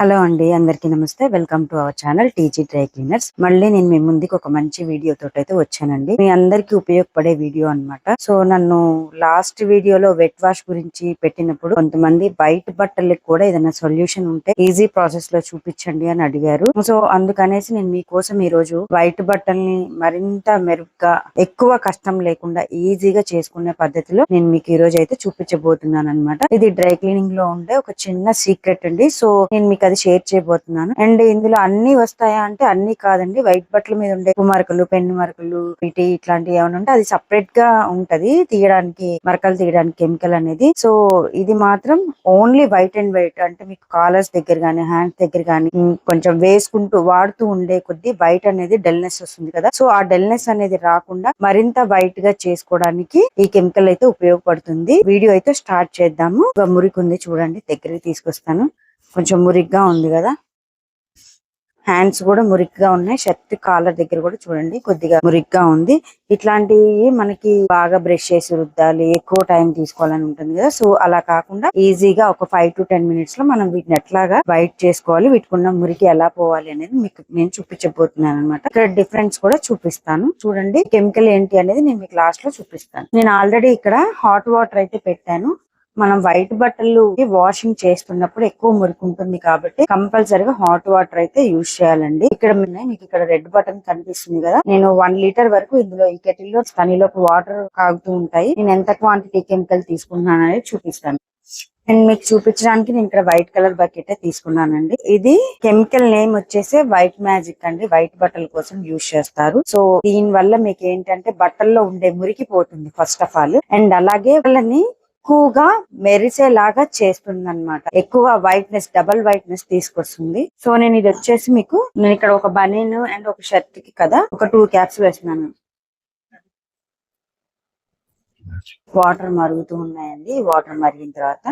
Hello అండి అందరికీ నమస్తే. Welcome to our channel TG dry cleaners. మళ్ళీ నేను మీ ముందుకు ఒక మంచి వీడియో తోటి అయితే వచ్చానండి. మీ అందరికీ ఉపయోగపడే వీడియో అన్నమాట. సో నన్ను లాస్ట్ వీడియోలో వెట్ వాష్ గురించి పెట్టినప్పుడు కొంతమంది బయట బట్టలకు కూడా ఏదైనా సొల్యూషన్ ఉంటే ఈజీ ప్రాసెస్లో చూపించండి అని అడిగారు. సో అందుకనేసి నేను మీకోసం ఈ రోజు వైట్ బట్టల్ని మరింత మెరుగ్గా ఎక్కువ కష్టం లేకుండా ఈజీగా చేసుకునే పద్ధతిలో నేను మీకు ఈ రోజు అయితే చూపించబోతున్నాను అనమాట ఇది డ్రై క్లీనింగ్లో ఉండే ఒక చిన్న సీక్రెట్ అండి. సో నేను మీకు అది షేర్ చేయబోతున్నాను. అండ్ ఇందులో అన్ని వస్తాయా అంటే అన్ని కాదండి. వైట్ బట్టల మీద ఉండే మరకలు పెన్ను మరకలు ఇటీ ఇట్లాంటివి ఏమైనా ఉంటే అది సపరేట్గా ఉంటది. తీయడానికి మరకలు తీయడానికి కెమికల్ అనేది. సో ఇది మాత్రం ఓన్లీ వైట్ అండ్ వైట్ అంటే మీకు కాలర్స్ దగ్గర గానీ హ్యాండ్స్ దగ్గర గానీ కొంచెం వేసుకుంటూ వాడుతూ ఉండే కొద్ది వైట్ అనేది డల్నెస్ వస్తుంది కదా. సో ఆ డల్నెస్ అనేది రాకుండా మరింత వైట్గా చేసుకోవడానికి ఈ కెమికల్ అయితే ఉపయోగపడుతుంది. వీడియో అయితే స్టార్ట్ చేద్దాము. మురికి ఉంది చూడండి దగ్గరికి తీసుకొస్తాను. కొంచెం మురిగ్గా ఉంది కదా. హ్యాండ్స్ కూడా మురిగ్గా ఉన్నాయి. షర్ట్ కాలర్ దగ్గర కూడా చూడండి. కొద్దిగా మురిగ్గా ఉంది. ఇట్లాంటివి మనకి బాగా బ్రష్ చేసి రుద్దాలి. ఎక్కువ టైం తీసుకోవాలని ఉంటుంది కదా. సో అలా కాకుండా ఈజీగా ఒక ఫైవ్ టు టెన్ మినిట్స్లో మనం వీటిని ఎట్లాగా వైట్ చేసుకోవాలి వీటికున్న మురికి ఎలా పోవాలి అనేది మీకు నేను చూపించబోతున్నాను అనమాట ఇక్కడ డిఫరెన్స్ కూడా చూపిస్తాను. చూడండి కెమికల్ ఏంటి అనేది నేను మీకు లాస్ట్లో చూపిస్తాను. నేను ఆల్రెడీ ఇక్కడ హాట్ వాటర్ అయితే పెట్టాను. మనం వైట్ బట్టలు వాషింగ్ చేస్తున్నప్పుడు ఎక్కువ మురికి ఉంటుంది కాబట్టి కంపల్సరీగా హాట్ వాటర్ అయితే యూజ్ చేయాలండి. ఇక్కడ మీకు ఇక్కడ రెడ్ బటన్ కనిపిస్తుంది కదా. నేను వన్ లీటర్ వరకు ఇందులో ఈ కెటిల్లో తనిలోకి వాటర్ కాగుతూ ఉంటాయి. నేను ఎంత క్వాంటిటీ కెమికల్ తీసుకుంటున్నాను అనేది చూపిస్తాను. అండ్ మీకు చూపించడానికి నేను ఇక్కడ వైట్ కలర్ బకెట్ తీసుకున్నానండి. ఇది కెమికల్ నేమ్ వచ్చేసి వైట్ మ్యాజిక్ అండి. వైట్ బట్టల కోసం యూజ్ చేస్తారు. సో దీని వల్ల మీకు ఏంటంటే బట్టల్లో ఉండే మురికి పోతుంది ఫస్ట్ ఆఫ్ ఆల్. అండ్ అలాగే వాళ్ళని ఎక్కువగా మెరిసేలాగా చేస్తుంది అనమాట ఎక్కువ వైట్నెస్ డబల్ వైట్నెస్ తీసుకొస్తుంది. సో నేను ఇది వచ్చేసి మీకు నేను ఇక్కడ ఒక బనీన్ అండ్ ఒక షర్ట్కి కదా ఒక టూ క్యాప్స్ వేస్తున్నాను. వాటర్ మరుగుతూ ఉన్నాయండి. వాటర్ మరిగిన తర్వాత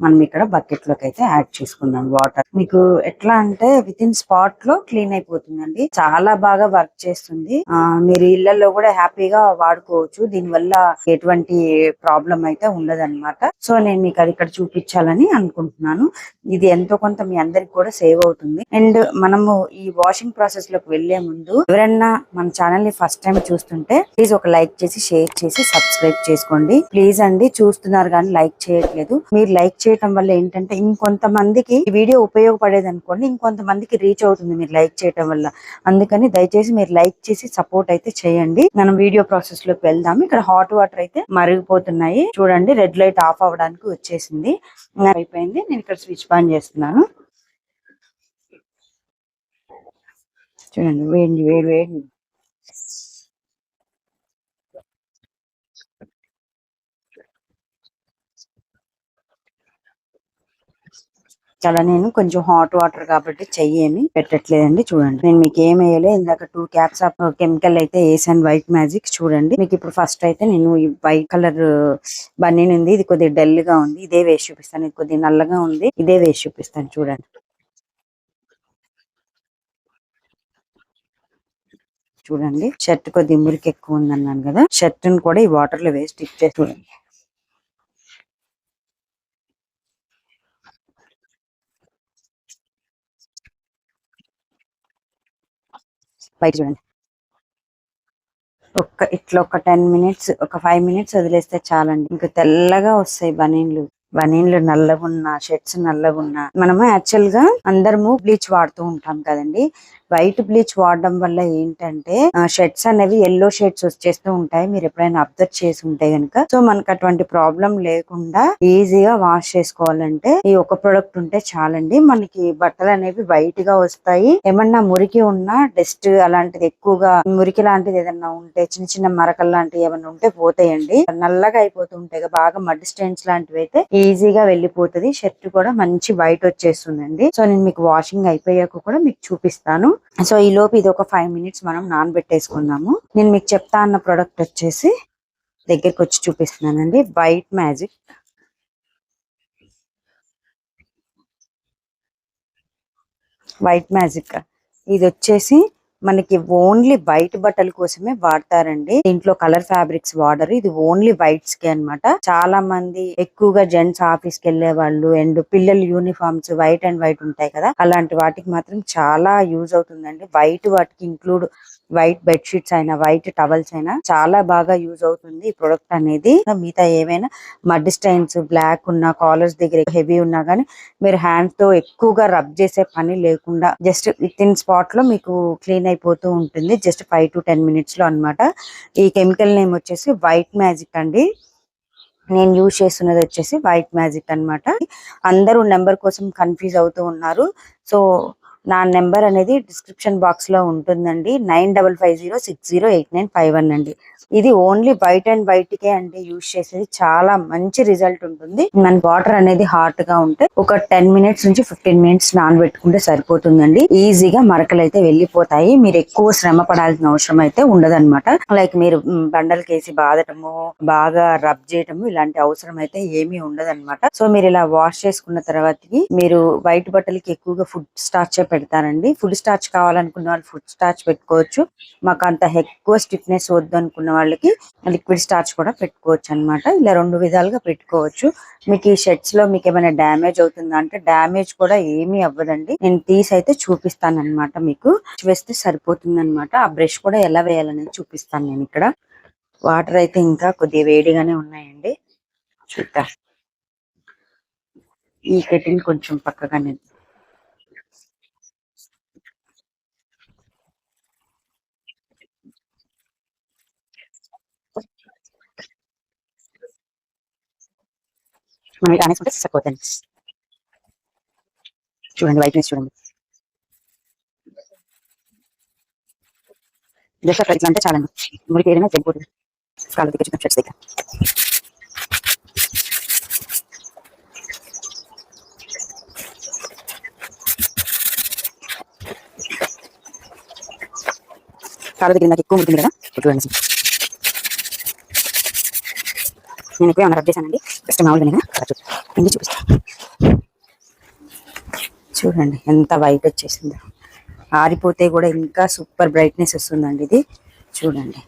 మనం ఇక్కడ బకెట్లోకి అయితే యాడ్ చేసుకుందాం వాటర్ మీకు ఎట్లా అంటే విత్ ఇన్ స్పాట్లో క్లీన్ అయిపోతుందండి. చాలా బాగా వర్క్ చేస్తుంది. ఆ, మీరు ఇళ్ళలో కూడా హ్యాపీగా వాడుకోవచ్చు. దీని వల్ల ఎటువంటి ప్రాబ్లం అయితే ఉండదన్నమాట. సో నేను మీకు అది ఇక్కడ చూపించాలని అనుకుంటున్నాను. ఇది ఎంతో కొంత మీ అందరికి కూడా సేవ్ అవుతుంది. అండ్ మనము ఈ వాషింగ్ ప్రాసెస్లోకి వెళ్ళే ముందు ఎవరైనా మన ఛానల్ని ఫస్ట్ టైం చూస్తుంటే ప్లీజ్ ఒక లైక్ చేసి షేర్ చేసి సబ్స్క్రైబ్ చేసుకోండి. ప్లీజ్ అండి చూస్తున్నారు కానీ లైక్ చేయట్లేదు. మీరు లైక్ చేయటం వల్ల ఏంటంటే ఇంకొంతమందికి వీడియో ఉపయోగపడేది అనుకోండి ఇంకొంతమందికి రీచ్ అవుతుంది మీరు లైక్ చేయటం వల్ల. అందుకని దయచేసి మీరు లైక్ చేసి సపోర్ట్ అయితే చేయండి. మనం వీడియో ప్రాసెస్లోకి వెళ్దాం ఇక్కడ హాట్ వాటర్ అయితే మరిగిపోతున్నాయి. చూడండి రెడ్ లైట్ ఆఫ్ అవ్వడానికి వచ్చేసింది. అయిపోయింది. నేను ఇక్కడ స్విచ్ ఆన్ చేస్తున్నాను. చూడండి వేడి వేడి వేడి. చాలా నేను కొంచెం హాట్ వాటర్ కాబట్టి చెయ్యి ఏమి పెట్టట్లేదండి చూడండి. నేను మీకు ఏం వేయలే ఇందాక టూ క్యాప్స్ ఆఫ్ కెమికల్ అయితే వేసాను వైట్ మ్యాజిక్ చూడండి. మీకు ఇప్పుడు ఫస్ట్ అయితే నేను ఈ వైట్ కలర్ బన్నీ ఉంది ఇది కొద్దిగా డల్గా ఉంది ఇదే వేసి చూపిస్తాను ఇది కొద్దిగా నల్లగా ఉంది ఇదే వేసి చూపిస్తాను చూడండి. చూడండి షర్ట్ కొద్దిగా మురికి ఎక్కువ ఉంది అన్నాను కదా షర్ట్ని కూడా ఈ వాటర్లో వేసి స్టిక్ చేసి చూడండి. బయట చూడండి. ఒక్క ఇట్లా ఒక టెన్ మినిట్స్ ఒక ఫైవ్ మినిట్స్ వదిలేస్తే చాలండి. ఇంకా తెల్లగా వస్తాయి బనీన్లు. బనీన్లు నల్లగున్నా షర్ట్స్ నల్లగున్నా. మనము యాక్చువల్గా అందరము బ్లీచ్ వాడుతూ ఉంటాం కదండి. వైట్ బ్లీచ్ వాడడం వల్ల ఏంటంటే షర్ట్స్ అనేవి ఎల్లో షేడ్స్ వచ్చేస్తూ ఉంటాయి. మీరు ఎప్పుడైనా అబ్జర్వ్ చేసి ఉంటే గనుక. సో మనకు అటువంటి ప్రాబ్లం లేకుండా ఈజీగా వాష్ చేసుకోవాలంటే ఈ ఒక ప్రొడక్ట్ ఉంటే చాలండి. మనకి బట్టలు అనేవి వైట్గా వస్తాయి. ఏమన్నా మురికి ఉన్నా డస్ట్ అలాంటిది ఎక్కువగా మురికి లాంటిది ఏదన్నా ఉంటే చిన్న చిన్న మరకలు లాంటివి ఏమన్నా ఉంటే పోతాయండి. నల్లగా అయిపోతుంటాయి బాగా మడ్ స్టెయిన్స్ లాంటివి అయితే ఈజీగా వెళ్ళిపోతుంది. షర్ట్ కూడా మంచి వైట్ వచ్చేస్తుందండి. సో నేను మీకు వాషింగ్ అయిపోయాక కూడా మీకు చూపిస్తాను. సో ఈ లోపు ఇది ఒక ఫైవ్ మినిట్స్ మనం నానబెట్టేసుకుందాము. నేను మీకు చెప్తా అన్న ప్రోడక్ట్ వచ్చేసి దగ్గరికి వచ్చి చూపిస్తున్నానండి. వైట్ మ్యాజిక్ వైట్ మ్యాజిక్ ఇది వచ్చేసి మనకి ఓన్లీ వైట్ బట్టల కోసమే వాడతారండి. దీంట్లో కలర్ ఫ్యాబ్రిక్స్ వాడరు. ఇది ఓన్లీ వైట్స్కి అన్నమాట. చాలా మంది ఎక్కువగా జెంట్స్ ఆఫీస్కి వెళ్ళే వాళ్ళు అండ్ పిల్లల యూనిఫామ్స్ వైట్ అండ్ వైట్ ఉంటాయి కదా అలాంటి వాటికి మాత్రం చాలా యూజ్ అవుతుందండి. వైట్ వాటికి ఇంక్లూడ్ వైట్ బెడ్ షీట్స్ అయినా వైట్ టవల్స్ అయినా చాలా బాగా యూజ్ అవుతుంది ఈ ప్రొడక్ట్ అనేది. మిగతా ఏమైనా మడ్ స్టైన్స్ బ్లాక్ ఉన్న కాలర్స్ దగ్గర హెవీ ఉన్నా కానీ మీరు హ్యాండ్తో ఎక్కువగా రబ్ చేసే పని లేకుండా జస్ట్ విత్ ఇన్ స్పాట్లో మీకు క్లీన్ అయిపోతూ ఉంటుంది. జస్ట్ ఫైవ్ టు టెన్ మినిట్స్లో అన్నమాట. ఈ కెమికల్ నేమ్ వచ్చేసి వైట్ మ్యాజిక్ అండి. నేను యూజ్ చేస్తున్నది వచ్చేసి వైట్ మ్యాజిక్ అన్నమాట. అందరూ నెంబర్ కోసం కన్ఫ్యూజ్ అవుతూ ఉన్నారు. సో నా నెంబర్ అనేది డిస్క్రిప్షన్ బాక్స్లో ఉంటుందండి. Nine double five zero six zero eight nine five one అండి. ఇది ఓన్లీ వైట్ అండ్ వైట్ కే అండి యూజ్ చేసేది. చాలా మంచి రిజల్ట్ ఉంటుంది. మన వాటర్ అనేది హాట్గా ఉంటే ఒక టెన్ మినిట్స్ నుంచి ఫిఫ్టీన్ మినిట్స్ నానబెట్టుకుంటే సరిపోతుందండి. ఈజీగా మరకలు అయితే వెళ్ళిపోతాయి. మీరు ఎక్కువ శ్రమ పడాల్సిన అవసరం అయితే ఉండదన్నమాట. లైక్ మీరు బండలకేసి బాదటము బాగా రబ్ చేయటము ఇలాంటి అవసరం అయితే ఏమీ ఉండదన్నమాట. సో మీరు ఇలా వాష్ చేసుకున్న తర్వాతకి మీరు వైట్ బట్టలకి ఎక్కువగా ఫుడ్ స్టార్చ్ పెడతానండి ఫుల్ స్టార్చ్ కావాలనుకున్న వాళ్ళు ఫుడ్ స్టార్చ్ పెట్టుకోవచ్చు. మాకు అంత ఎక్కువ స్టిఫ్నెస్ వద్దు అనుకున్న వాళ్ళకి లిక్విడ్ స్టార్చ్ కూడా పెట్టుకోవచ్చు అన్నమాట ఇలా రెండు విధాలుగా పెట్టుకోవచ్చు. మీకు ఈ షర్ట్స్లో మీకు ఏమైనా డ్యామేజ్ అవుతుందా అంటే డ్యామేజ్ కూడా ఏమీ అవ్వదండి. నేను తీసి అయితే చూపిస్తాను అనమాట మీకు. వేస్తే సరిపోతుంది అనమాట ఆ బ్రష్ కూడా ఎలా వేయాలనేది చూపిస్తాను నేను ఇక్కడ. వాటర్ అయితే ఇంకా కొద్దిగా వేడిగానే ఉన్నాయండి. చూద్దాం. ఈ కెటిల్ కొంచెం పక్కగానే మనం ఇలా అనేసుకుంటే సరిపోతుంది చూడండి వైట్ వైట్నెస్ చూడండి. జస్ట్ అట్లా ఇట్లా అంటే చాలండి. మురికి ఏదైనా జరిగిపోతుంది కాళ్ళ దగ్గర చిన్న షర్ట్స్ దగ్గర కాళ్ళ దగ్గర నాకు ఎక్కువ ఉంటుంది కదా. చూడండి. నేను ఎక్కువ ఏమన్నా రబ్ చేశానండి? జస్ట్ మామూలుగా కదా చూపిస్తాను చూడండి ఎంత వైట్ వచ్చేసిందో. ఆరిపోతే కూడా ఇంకా సూపర్ బ్రైట్నెస్ వస్తుందండి ఇది. చూడండి.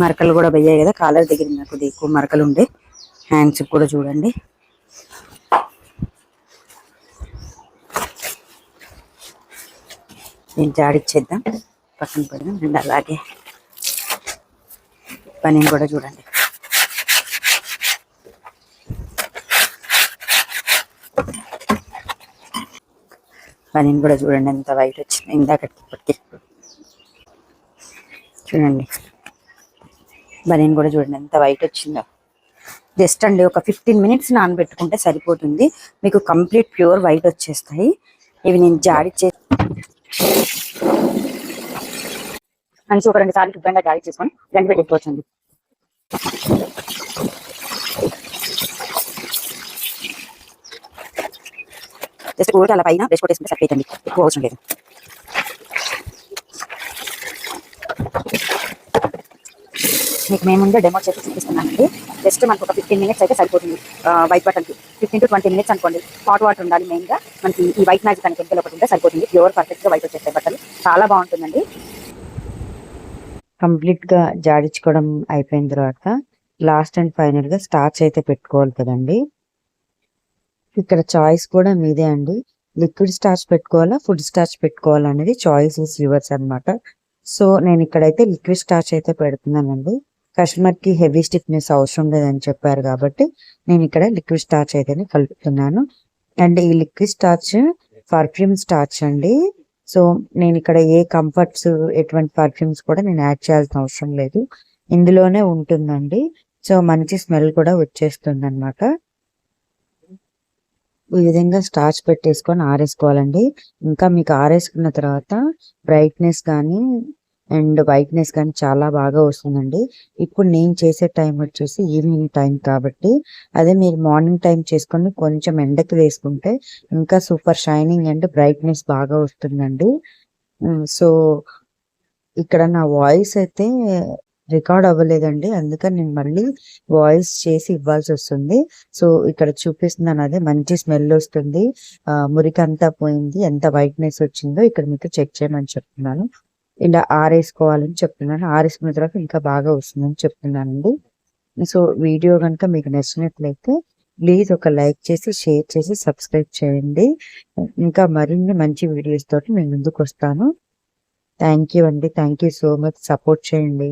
మరకలు కూడా పోయాయి కదా కాలర్ దగ్గర నాకు ఎక్కువ మరకలు ఉండే. హ్యాండ్స్ కూడా చూడండి. నేను జాడిచ్చేద్దాం. పక్కన పెడదాం. అండ్ అలాగే పని కూడా చూడండి. పని కూడా చూడండి ఎంత వైట్ వచ్చింది. ఇందాకటికి ఇప్పటికి. చూడండి. బనీన్ కూడా చూడండి ఎంత వైట్ వచ్చిందో. జస్ట్ అండి ఒక ఫిఫ్టీన్ మినిట్స్ నానబెట్టుకుంటే సరిపోతుంది. మీకు కంప్లీట్ ప్యూర్ వైట్ వచ్చేస్తాయి. ఇవి నేను జాడిచ్చే మంచి ఒక రెండు సార్లు శుభ్రంగా జాడి చేసుకొని రెండు పెట్టుకోవచ్చండి. జస్ట్ ఊరికి అలా పైన బ్రష్ కొట్టేసుకుంటే సరిపోతుంది ఎక్కువ అవసరం లేదు మీకు మేము ముందే డెమో చేసి చూపిస్తున్నానండి జస్ట్ మనకు ఒక ఫిఫ్టీన్ మినిట్స్ అయితే సరిపోతుంది వైట్ బటన్కి ఫిఫ్టీన్ టు ట్వంటీ మినిట్స్ అనుకోండి హాట్ వాటర్ ఉండాలి మెయిన్గా మనకి ఈ వైట్ మ్యాజిక్ అనే కెమికల్ ఒకటి ఉంటే సరిపోతుంది ప్యూర్ పర్ఫెక్ట్గా వైట్ వచ్చేస్తాయి బట్టలు చాలా బాగుంటుందండి కంప్లీట్గా జాడించుకోవడం అయిపోయిన తర్వాత లాస్ట్ అండ్ ఫైనల్గా స్టార్చ్ అయితే పెట్టుకోవాలి కదండి. ఇక్కడ చాయిస్ కూడా మీదే అండి. లిక్విడ్ స్టార్చ్ పెట్టుకోవాలా? ఫుడ్ స్టార్చ్ పెట్టుకోవాలా అనేది చాయిస్ ఇస్ యువర్స్ అన్నమాట. సో నేను ఇక్కడైతే లిక్విడ్ స్టార్చ్ అయితే పెడుతున్నానండి. కస్టమర్కి హెవీ స్టిఫ్నెస్ అవసరం లేదని చెప్పారు కాబట్టి నేను ఇక్కడ లిక్విడ్ స్టార్చ్ అయితే కలుపుతున్నాను. అండ్ ఈ లిక్విడ్ స్టార్చ్ పర్ఫ్యూమ్ స్టార్చ్ అండి. సో నేను ఇక్కడ ఏ కంఫర్ట్స్ ఎటువంటి పర్ఫ్యూమ్స్ కూడా నేను యాడ్ చేయాల్సిన అవసరం లేదు. ఇందులోనే ఉంటుందండి. సో మంచి స్మెల్ కూడా వచ్చేస్తుంది అనమాట ఈ విధంగా స్టార్చ్ పెట్టేసుకొని ఆరేసుకోవాలండి. ఇంకా మీకు ఆరేసుకున్న తర్వాత బ్రైట్నెస్ కానీ అండ్ వైట్నెస్ కానీ చాలా బాగా వస్తుందండి. ఇప్పుడు నేను చేసే టైం వచ్చేసి ఈవినింగ్ టైం కాబట్టి అదే మీరు మార్నింగ్ టైం చేసుకొని కొంచెం ఎండకి వేసుకుంటే ఇంకా సూపర్ షైనింగ్ అండ్ బ్రైట్నెస్ బాగా వస్తుందండి. సో ఇక్కడ నా వాయిస్ అయితే రికార్డ్ అవ్వలేదండి. అందుకని నేను మళ్ళీ వాయిస్ చేసి ఇవ్వాల్సి వస్తుంది. సో ఇక్కడ చూపిస్తున్నాను అదే మంచి స్మెల్ వస్తుంది. మురికి అంతా పోయింది. ఎంత వైట్నెస్ వచ్చిందో ఇక్కడ మీకు చెక్ చేయమని చెప్తున్నాను. ఇలా ఆరేసుకోవాలని చెప్తున్నాను. ఆరేసుకున్న తర్వాత ఇంకా బాగా వస్తుందని చెప్తున్నానండి. సో వీడియో కనుక మీకు నచ్చినట్లయితే ప్లీజ్ ఒక లైక్ చేసి షేర్ చేసి సబ్స్క్రైబ్ చేయండి. ఇంకా మరిన్ని మంచి వీడియోస్ తోటి నేను ముందుకు వస్తాను. థ్యాంక్ యూ అండి. Thank you so much. Support చేయండి.